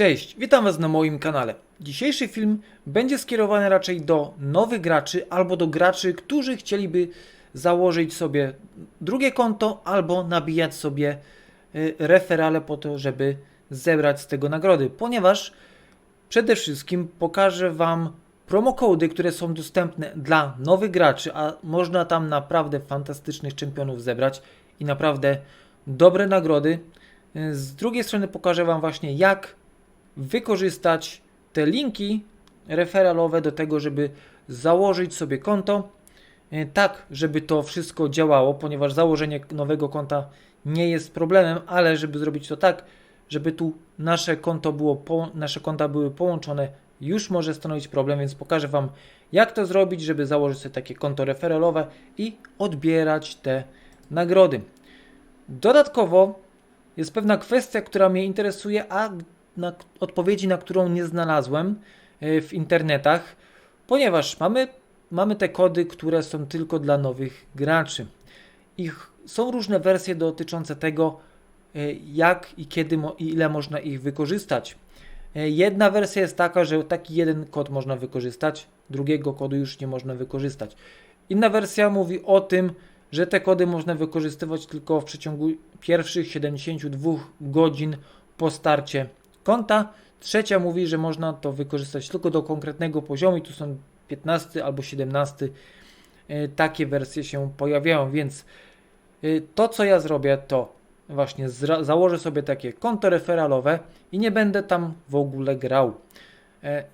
Cześć, witam Was na moim kanale. Dzisiejszy film będzie skierowany raczej do nowych graczy albo do graczy, którzy chcieliby założyć sobie drugie konto albo nabijać sobie y, referale po to, żeby zebrać z tego nagrody, ponieważ przede wszystkim pokażę Wam promokody, które są dostępne dla nowych graczy, a można tam naprawdę fantastycznych czempionów zebrać i naprawdę dobre nagrody. Y, Z drugiej strony pokażę Wam właśnie jak wykorzystać te linki referalowe do tego, żeby założyć sobie konto, e, tak, żeby to wszystko działało, ponieważ założenie nowego konta nie jest problemem, ale żeby zrobić to tak, żeby tu nasze konto było, nasze konta były połączone, już może stanowić problem, więc pokażę Wam, jak to zrobić, żeby założyć sobie takie konto referalowe i odbierać te nagrody. Dodatkowo jest pewna kwestia, która mnie interesuje, a na, odpowiedzi na którą nie znalazłem e, w internetach, ponieważ mamy, mamy te kody, które są tylko dla nowych graczy. Ich, są różne wersje dotyczące tego, e, jak i kiedy i ile można ich wykorzystać. E, Jedna wersja jest taka, że taki jeden kod można wykorzystać, drugiego kodu już nie można wykorzystać. Inna wersja mówi o tym, że te kody można wykorzystywać tylko w przeciągu pierwszych 72 godzin po starcie konta. Trzecia mówi, że można to wykorzystać tylko do konkretnego poziomu i tu są 15 albo 17 e, takie wersje się pojawiają, więc e, to co ja zrobię to właśnie założę sobie takie konto referalowe i nie będę tam w ogóle grał. E,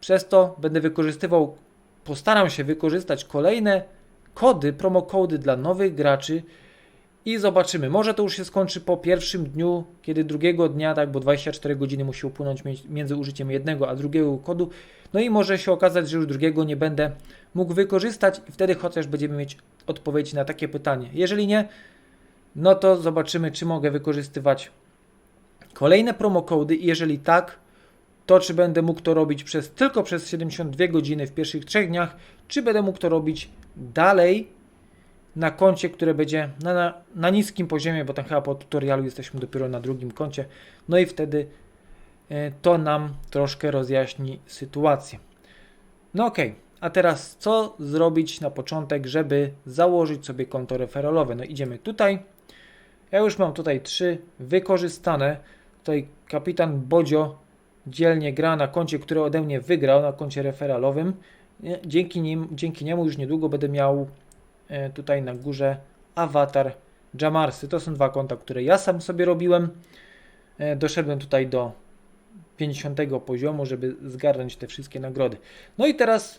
Przez to będę wykorzystywał, postaram się wykorzystać kolejne kody, promokody dla nowych graczy i zobaczymy. Może to już się skończy po pierwszym dniu, kiedy drugiego dnia, tak, bo 24 godziny musi upłynąć między- użyciem jednego a drugiego kodu. No i może się okazać, że już drugiego nie będę mógł wykorzystać i wtedy chociaż będziemy mieć odpowiedź na takie pytanie. Jeżeli nie, no to zobaczymy, czy mogę wykorzystywać kolejne promokody i jeżeli tak, to czy będę mógł to robić przez, tylko przez 72 godziny w pierwszych trzech dniach, czy będę mógł to robić dalej na koncie, które będzie na, na, na niskim poziomie, bo tam chyba po tutorialu jesteśmy dopiero na drugim koncie. No i wtedy e, to nam troszkę rozjaśni sytuację. No okej, a teraz co zrobić na początek, żeby założyć sobie konto referalowe? No idziemy tutaj. Ja już mam tutaj trzy wykorzystane. Tutaj kapitan Bodzio dzielnie gra na koncie, które ode mnie wygrał, na koncie referalowym. Nie, Dzięki, nim, dzięki niemu już niedługo będę miał e, tutaj na górze awatar Jamarsy. To są dwa konta, które ja sam sobie robiłem. E, Doszedłem tutaj do 50 poziomu, żeby zgarnąć te wszystkie nagrody. No i teraz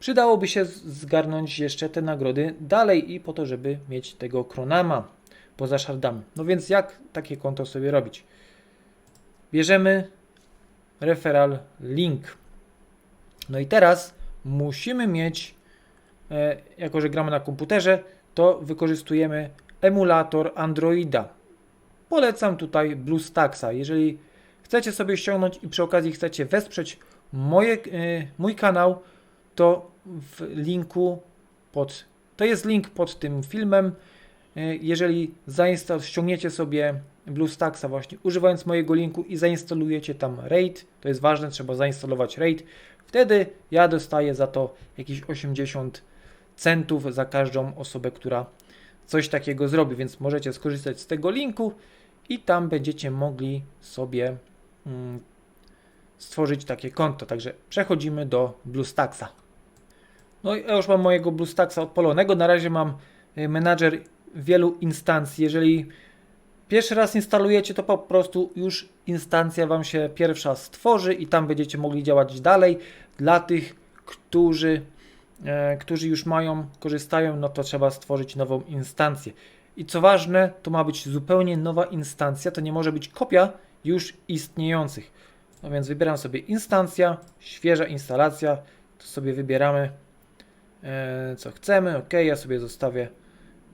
przydałoby się zgarnąć jeszcze te nagrody dalej i po to, żeby mieć tego Kronama poza szardami. No więc jak takie konto sobie robić? Bierzemy referral link. No i teraz musimy mieć, e, jako że gramy na komputerze, to wykorzystujemy emulator Androida. Polecam tutaj BlueStacksa. Jeżeli chcecie sobie ściągnąć i przy okazji chcecie wesprzeć moje, e, mój kanał, to w linku pod, to jest link pod tym filmem. E, Jeżeli ściągniecie sobie BlueStacksa właśnie używając mojego linku i zainstalujecie tam RAID, to jest ważne, trzeba zainstalować RAID, wtedy ja dostaję za to jakieś 80 centów za każdą osobę, która coś takiego zrobi, więc możecie skorzystać z tego linku i tam będziecie mogli sobie mm, stworzyć takie konto. Także przechodzimy do BlueStacksa. No i ja już mam mojego BlueStacksa odpalonego. Na razie mam y, menadżer wielu instancji. Jeżeli pierwszy raz instalujecie, to po prostu już instancja Wam się pierwsza stworzy i tam będziecie mogli działać dalej. Dla tych, którzy, którzy już mają, korzystają, no to trzeba stworzyć nową instancję. I co ważne, to ma być zupełnie nowa instancja, to nie może być kopia już istniejących. No więc wybieram sobie instancja, świeża instalacja, to sobie wybieramy e, co chcemy. Ok, ja sobie zostawię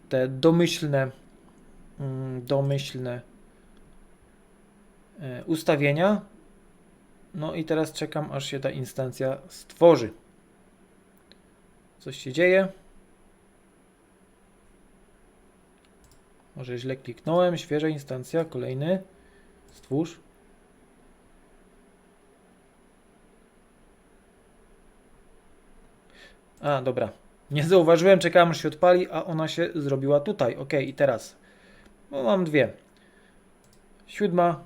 te domyślne, mm, domyślne e, ustawienia. No i teraz czekam, aż się ta instancja stworzy. Coś się dzieje. Może źle kliknąłem. Świeża instancja, kolejny. Stwórz. A, dobra. Nie zauważyłem, czekałem aż się odpali, a ona się zrobiła tutaj. Ok, i teraz. No, mam dwie. Siódma.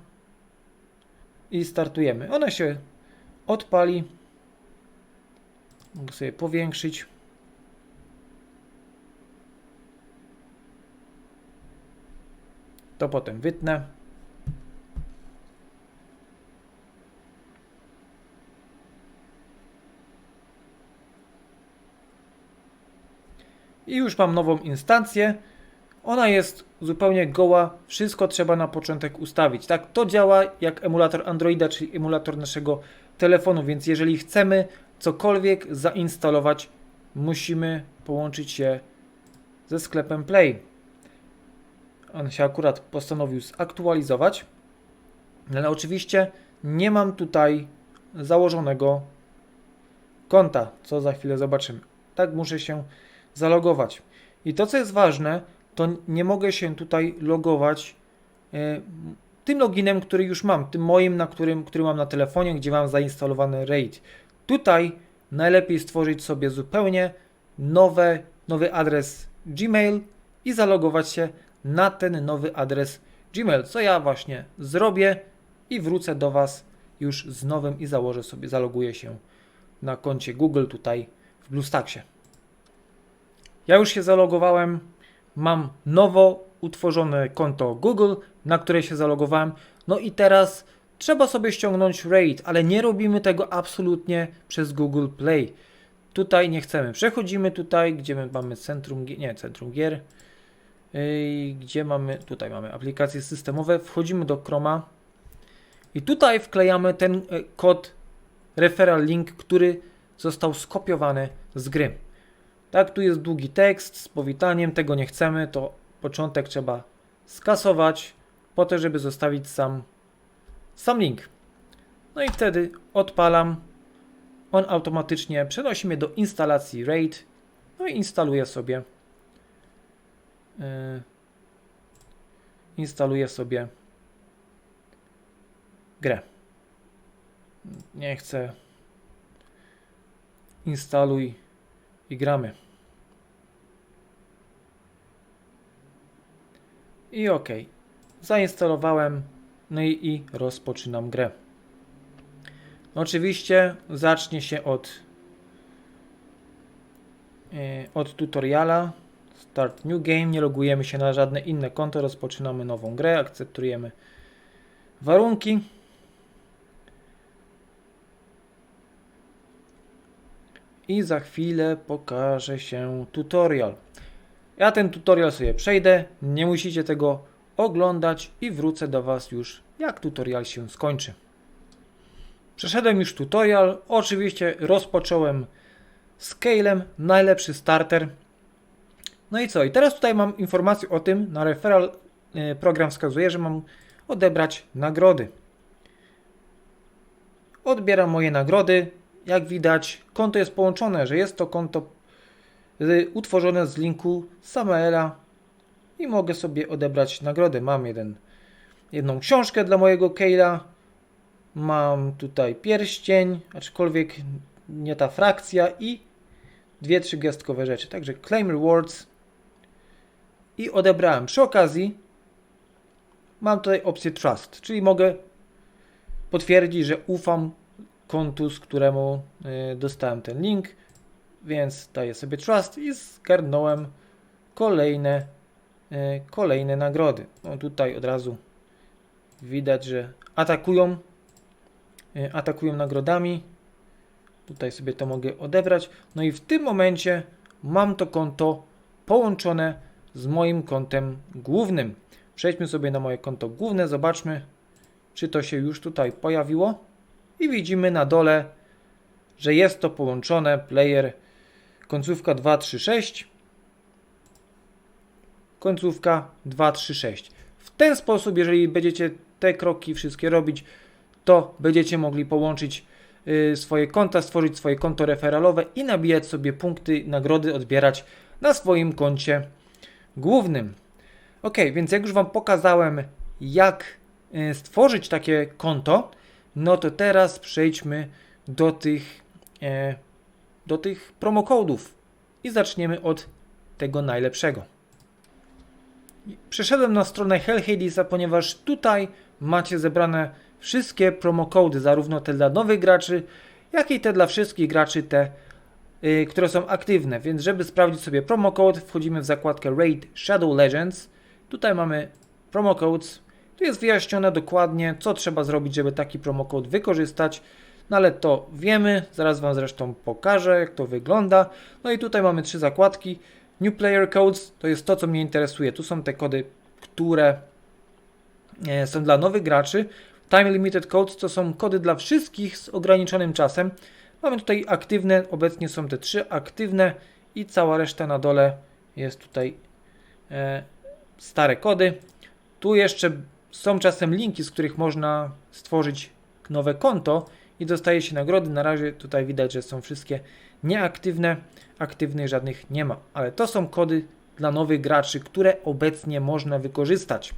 I startujemy. Ona się odpali. Mogę sobie powiększyć. To potem wytnę. I już mam nową instancję. Ona jest zupełnie goła. Wszystko trzeba na początek ustawić. Tak, to działa jak emulator Androida, czyli emulator naszego telefonu, więc jeżeli chcemy cokolwiek zainstalować, musimy połączyć się ze sklepem Play. On się akurat postanowił zaktualizować, ale oczywiście nie mam tutaj założonego konta, co za chwilę zobaczymy. Tak muszę się zalogować. I to, co jest ważne, to nie mogę się tutaj logować e, tym loginem, który już mam, tym moim, na którym, który mam na telefonie, gdzie mam zainstalowany RAID. Tutaj najlepiej stworzyć sobie zupełnie nowe, nowy adres Gmail i zalogować się na ten nowy adres Gmail, co ja właśnie zrobię i wrócę do Was już z nowym i założę sobie, zaloguję się na koncie Google tutaj w BlueStacksie. Ja już się zalogowałem, mam nowo utworzone konto Google, na które się zalogowałem. No i teraz trzeba sobie ściągnąć RAID, ale nie robimy tego absolutnie przez Google Play. Tutaj nie chcemy. Przechodzimy tutaj, gdzie my mamy centrum, nie, centrum gier. Gdzie mamy, tutaj mamy aplikacje systemowe. Wchodzimy do Chroma i tutaj wklejamy ten e, kod referral link, który został skopiowany z gry. Tak, tu jest długi tekst z powitaniem, tego nie chcemy, to początek trzeba skasować, po to, żeby zostawić sam, sam link. No i wtedy odpalam, on automatycznie przenosi mnie do instalacji RAID, no i instaluje sobie yy, instaluje sobie grę. Nie chcę. Instaluj i gramy. I OK. Zainstalowałem, no i, i rozpoczynam grę. Oczywiście zacznie się od, yy, od tutoriala. Start New Game. Nie logujemy się na żadne inne konto. Rozpoczynamy nową grę. Akceptujemy warunki. I za chwilę pokaże się tutorial. Ja ten tutorial sobie przejdę, nie musicie tego oglądać i wrócę do Was już jak tutorial się skończy. Przeszedłem już tutorial, oczywiście rozpocząłem Scalem, najlepszy starter. No i co? I teraz tutaj mam informację o tym, na referral e, program wskazuje, że mam odebrać nagrody. Odbieram moje nagrody. Jak widać, konto jest połączone, że jest to konto y, utworzone z linku Samuela i mogę sobie odebrać nagrodę. Mam jeden, jedną książkę dla mojego Keila, mam tutaj pierścień, aczkolwiek nie ta frakcja i dwie, trzy gwiazdkowe rzeczy. Także claim rewards i odebrałem. Przy okazji mam tutaj opcję trust, czyli mogę potwierdzić, że ufam kontu, z któremu y, dostałem ten link, więc daję sobie trust i zgarnąłem kolejne, y, kolejne nagrody. No tutaj od razu widać, że atakują, y, atakują nagrodami. Tutaj sobie to mogę odebrać. No i w tym momencie mam to konto połączone z moim kontem głównym. Przejdźmy sobie na moje konto główne, zobaczmy, czy to się już tutaj pojawiło i widzimy na dole, że jest to połączone player końcówka 236 końcówka 236. W ten sposób, jeżeli będziecie te kroki wszystkie robić, to będziecie mogli połączyć y, swoje konta, stworzyć swoje konto referalowe i nabijać sobie punkty, nagrody, odbierać na swoim koncie głównym. Ok, więc jak już Wam pokazałem, jak y, stworzyć takie konto, no to teraz przejdźmy do tych, e, do tych promokodów. I zaczniemy od tego najlepszego. Przeszedłem na stronę Hell Hadesa, ponieważ tutaj macie zebrane wszystkie promokody, zarówno te dla nowych graczy, jak i te dla wszystkich graczy, te, yy, które są aktywne. Więc żeby sprawdzić sobie promocode, wchodzimy w zakładkę Raid Shadow Legends. Tutaj mamy promocodes. Tu jest wyjaśnione dokładnie, co trzeba zrobić, żeby taki promocode wykorzystać. No ale to wiemy, zaraz Wam zresztą pokażę, jak to wygląda. No i tutaj mamy trzy zakładki. New Player Codes to jest to, co mnie interesuje. Tu są te kody, które e, są dla nowych graczy. Time Limited Codes to są kody dla wszystkich z ograniczonym czasem. Mamy tutaj aktywne, obecnie są te trzy aktywne i cała reszta na dole jest tutaj e, stare kody. Tu jeszcze są czasem linki, z których można stworzyć nowe konto i dostaje się nagrody. Na razie tutaj widać, że są wszystkie nieaktywne, aktywnych żadnych nie ma, ale to są kody dla nowych graczy, które obecnie można wykorzystać.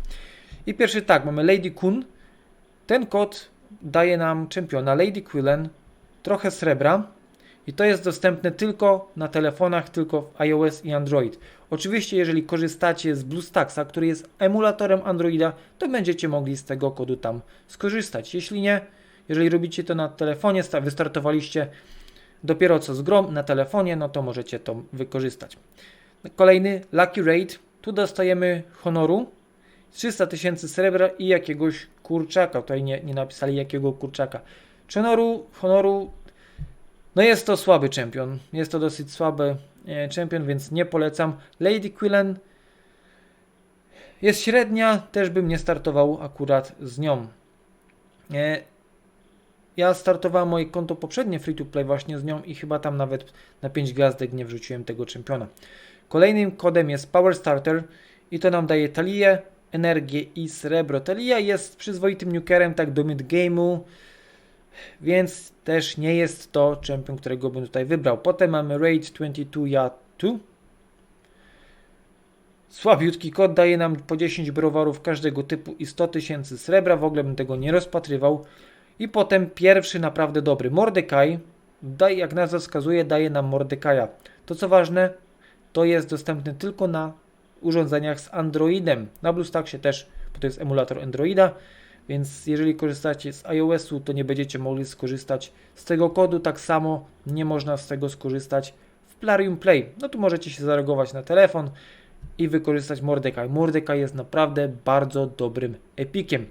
I pierwszy tak, mamy Lady Kun. Ten kod daje nam czempiona Lady Quillen, trochę srebra i to jest dostępne tylko na telefonach, tylko w iOS i Android. Oczywiście, jeżeli korzystacie z BlueStacksa, który jest emulatorem Androida, to będziecie mogli z tego kodu tam skorzystać. Jeśli nie, jeżeli robicie to na telefonie, wystartowaliście dopiero co z grom na telefonie, no to możecie to wykorzystać. Kolejny Lucky Raid. Tu dostajemy honoru 300 tysięcy srebra i jakiegoś kurczaka. Tutaj nie, nie napisali jakiego kurczaka. Czy honoru, honoru, no jest to słaby czempion. Jest to dosyć słaby e, czempion, więc nie polecam. Lady Quillen jest średnia, też bym nie startował akurat z nią. E, ja startowałem moje konto poprzednie free to play właśnie z nią i chyba tam nawet na 5 gwiazdek nie wrzuciłem tego czempiona. Kolejnym kodem jest Power Starter i to nam daje talię, energię i srebro. Talia jest przyzwoitym nukerem tak do mid game'u, więc też nie jest to czempion, którego bym tutaj wybrał. Potem mamy Raid 22 Ja 2. Słabiutki kod daje nam po 10 browarów każdego typu i 100 tysięcy srebra. W ogóle bym tego nie rozpatrywał. I potem pierwszy naprawdę dobry Mordekaj, daj, jak nazwa wskazuje, daje nam Mordekaja. To co ważne, to jest dostępne tylko na urządzeniach z Androidem. Na BlueStacksie też, bo to jest emulator Androida, więc jeżeli korzystacie z iOS-u, to nie będziecie mogli skorzystać z tego kodu. Tak samo nie można z tego skorzystać w Plarium Play. No tu możecie się zareagować na telefon i wykorzystać Mordekaj. Mordekaj jest naprawdę bardzo dobrym epikiem.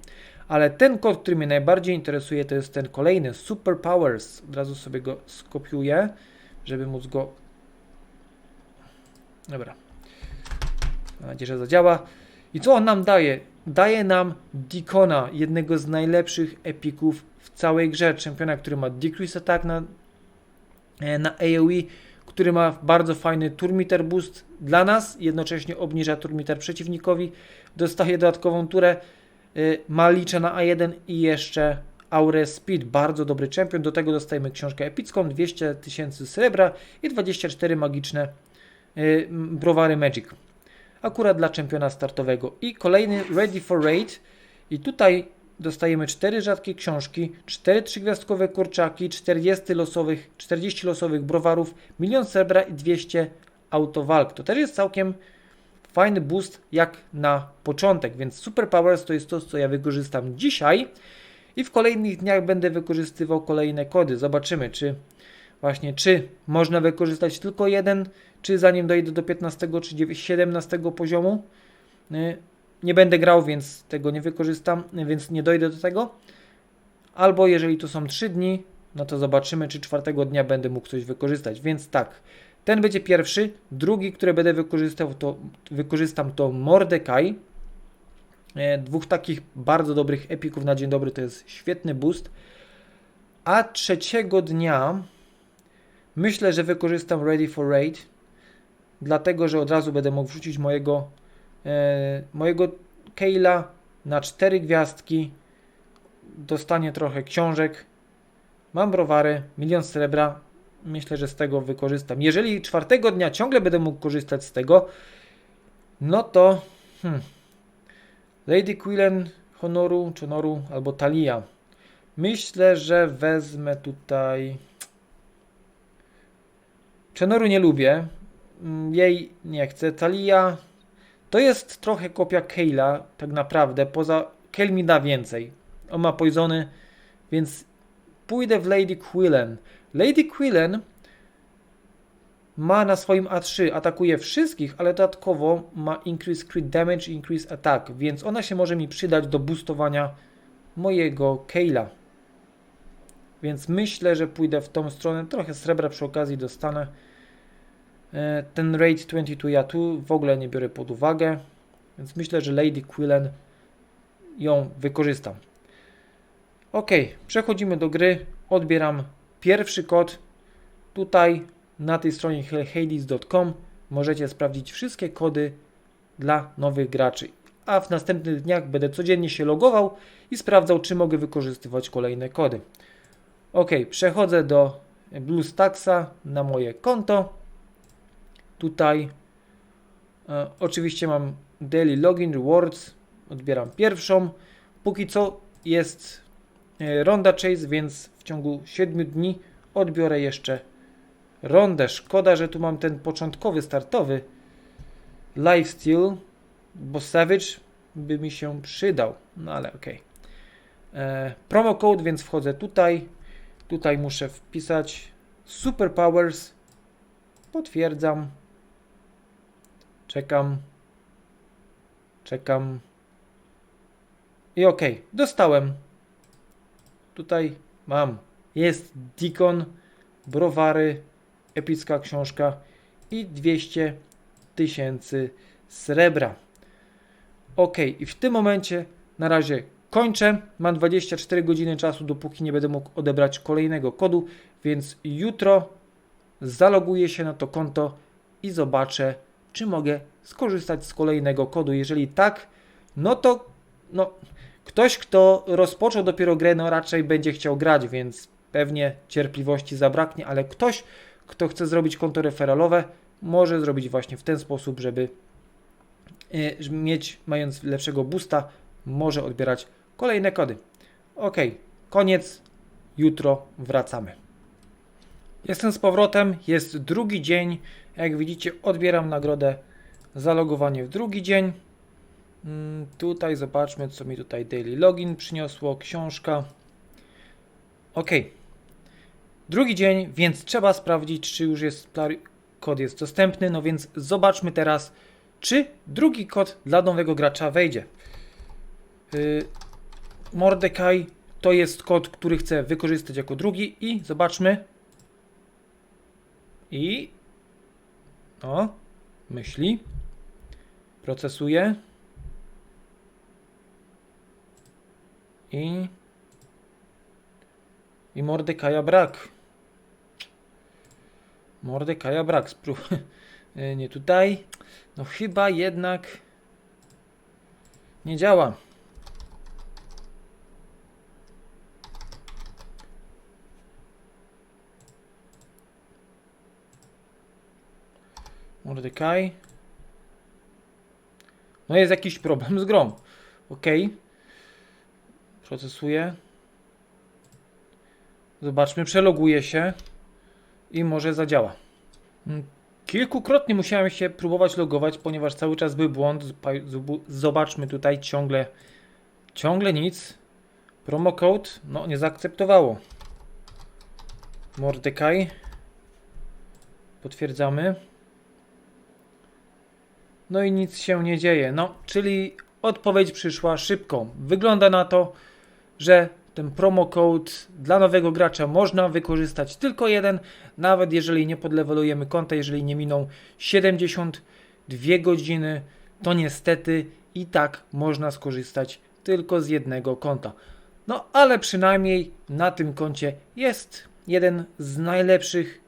Ale ten kod, który mnie najbardziej interesuje, to jest ten kolejny, Super Powers. Od razu sobie go skopiuję, żeby móc go... Dobra. Mam nadzieję, że zadziała. I co on nam daje? Daje nam Deacona, jednego z najlepszych epików w całej grze. Czempiona, który ma Decrease Attack na, e, na AoE, który ma bardzo fajny turmiter boost dla nas, jednocześnie obniża turmiter przeciwnikowi, dostaje dodatkową turę Y, ma liczę na A1 i jeszcze Aure Speed, bardzo dobry czempion. Do tego dostajemy książkę epicką, 200 tysięcy srebra i 24 magiczne y, browary Magic. Akurat dla czempiona startowego. I kolejny Ready for Raid. I tutaj dostajemy 4 rzadkie książki, 4 trzygwiazdkowe kurczaki, 40 losowych, 40 losowych browarów, milion srebra i 200 autowalk. To też jest całkiem fajny boost jak na początek, więc Super Powers to jest to, co ja wykorzystam dzisiaj i w kolejnych dniach będę wykorzystywał kolejne kody. Zobaczymy, czy właśnie, czy można wykorzystać tylko jeden, czy zanim dojdę do 15 czy 17 poziomu. Y, nie będę grał, więc tego nie wykorzystam, więc nie dojdę do tego. Albo jeżeli to są 3 dni, no to zobaczymy, czy czwartego dnia będę mógł coś wykorzystać. Więc tak, ten będzie pierwszy. Drugi, który będę wykorzystał, to, wykorzystam to Mordekaj. E, dwóch takich bardzo dobrych epików na dzień dobry to jest świetny boost. A trzeciego dnia myślę, że wykorzystam Ready for Raid. Dlatego, że od razu będę mógł wrzucić mojego, e, mojego Keila na cztery gwiazdki. Dostanie trochę książek. Mam browary, milion srebra, myślę, że z tego wykorzystam. Jeżeli czwartego dnia ciągle będę mógł korzystać z tego, no to hmm, Lady Quillen Honoru, czy Honoru, albo Talia. Myślę, że wezmę tutaj Czenoru nie lubię. Mm, Jej nie chcę. Talia to jest trochę kopia Kayla, tak naprawdę. Poza Kale mi da więcej. On ma poisony, więc pójdę w Lady Quillen. Lady Quillen ma na swoim A3, atakuje wszystkich, ale dodatkowo ma increase crit damage increase attack, więc ona się może mi przydać do boostowania mojego Kayla. Więc myślę, że pójdę w tą stronę. Trochę srebra przy okazji dostanę. E, Ten rate 22 ja tu w ogóle nie biorę pod uwagę, więc myślę, że Lady Quillen ją wykorzystam. Ok, przechodzimy do gry. Odbieram pierwszy kod. Tutaj na tej stronie hades.com możecie sprawdzić wszystkie kody dla nowych graczy. A w następnych dniach będę codziennie się logował i sprawdzał, czy mogę wykorzystywać kolejne kody. Ok, przechodzę do BlueStacksa na moje konto. Tutaj e, oczywiście mam Daily Login Rewards. Odbieram pierwszą. Póki co jest e, ronda Chase, więc w ciągu 7 dni odbiorę jeszcze rondę. Szkoda, że tu mam ten początkowy, startowy Lifesteal, bo Savage by mi się przydał. No ale okej. E, Promo code, więc wchodzę tutaj. Tutaj muszę wpisać Superpowers. Potwierdzam. Czekam. Czekam. I ok, dostałem. Tutaj mam. Jest Deacon, browary, epicka książka i 200 tysięcy srebra. Ok, i w tym momencie na razie kończę. Mam 24 godziny czasu, dopóki nie będę mógł odebrać kolejnego kodu, więc jutro zaloguję się na to konto i zobaczę, czy mogę skorzystać z kolejnego kodu. Jeżeli tak, no to no, ktoś, kto rozpoczął dopiero grę, no raczej będzie chciał grać, więc pewnie cierpliwości zabraknie, ale ktoś, kto chce zrobić konto referalowe, może zrobić właśnie w ten sposób, żeby żeby mieć, mając lepszego boosta, może odbierać kolejne kody. Ok, koniec. Jutro wracamy. Jestem z powrotem, jest drugi dzień. Jak widzicie, odbieram nagrodę za logowanie w drugi dzień. Mm, Tutaj zobaczmy, co mi tutaj daily login przyniosło, książka. Ok. Drugi dzień, więc trzeba sprawdzić, czy już jest kod jest dostępny. No więc zobaczmy teraz, czy drugi kod dla nowego gracza wejdzie. Yy, Mordecai to jest kod, który chcę wykorzystać jako drugi i zobaczmy. I o, myśli. Procesuje. I i Mordekaja brak. Mordekaja brak. Spró Y, nie tutaj. No chyba jednak nie działa. Mordekaj. No jest jakiś problem z grą. Ok. Procesuję. Zobaczmy, przeloguje się i może zadziała. Mm, Kilkukrotnie musiałem się próbować logować, ponieważ cały czas był błąd. Zobaczmy tutaj ciągle, ciągle nic. Promo code, no nie zaakceptowało. Mordecai. Potwierdzamy. No i nic się nie dzieje. No, czyli odpowiedź przyszła szybko. Wygląda na to, że ten promo code dla nowego gracza można wykorzystać tylko jeden, nawet jeżeli nie podlewelujemy konta, jeżeli nie miną 72 godziny, to niestety i tak można skorzystać tylko z jednego konta. No ale przynajmniej na tym koncie jest jeden z najlepszych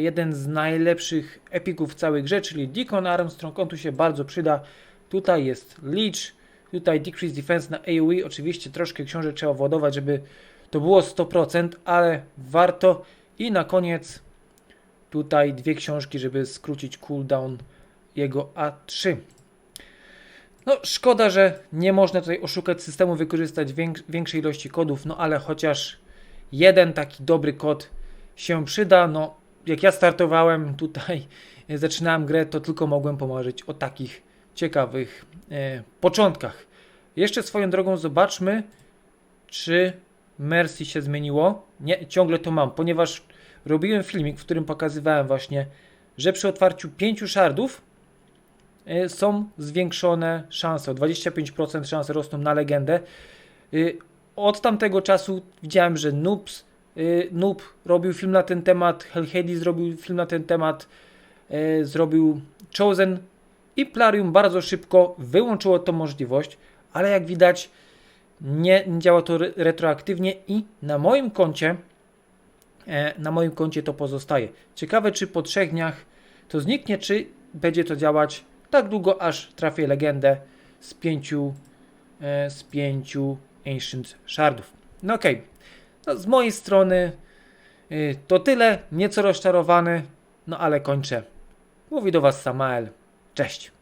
jeden z najlepszych epików w całej grze, czyli Deacon Armstrong, on tu się bardzo przyda. Tutaj jest Leech, tutaj Decrease Defense na AoE, oczywiście troszkę książek trzeba władować, żeby to było 100%, ale warto. I na koniec tutaj dwie książki, żeby skrócić cooldown jego A3. No, szkoda, że nie można tutaj oszukać systemu, wykorzystać więk- większej ilości kodów, no ale chociaż jeden taki dobry kod się przyda. No, jak ja startowałem tutaj, e, zaczynałem grę, to tylko mogłem pomarzyć o takich ciekawych e, początkach. Jeszcze swoją drogą zobaczmy, czy Mercy się zmieniło. Nie, ciągle to mam, ponieważ robiłem filmik, w którym pokazywałem właśnie, że przy otwarciu pięciu shardów e, są zwiększone szanse. O 25% szanse rosną na legendę. Y, Od tamtego czasu widziałem, że Noobs, Noob robił film na ten temat, Hellheady zrobił film na ten temat, y, zrobił Chosen i Plarium bardzo szybko wyłączyło tą możliwość, ale jak widać nie, działa to re- retroaktywnie i na moim koncie e, na moim koncie to pozostaje. Ciekawe czy po trzech dniach to zniknie, czy będzie to działać tak długo, aż trafię legendę z pięciu e, z pięciu Ancient Shardów. No okej, no z mojej strony y, to tyle, nieco rozczarowany, no ale kończę. Mówi do Was Samael. Cześć.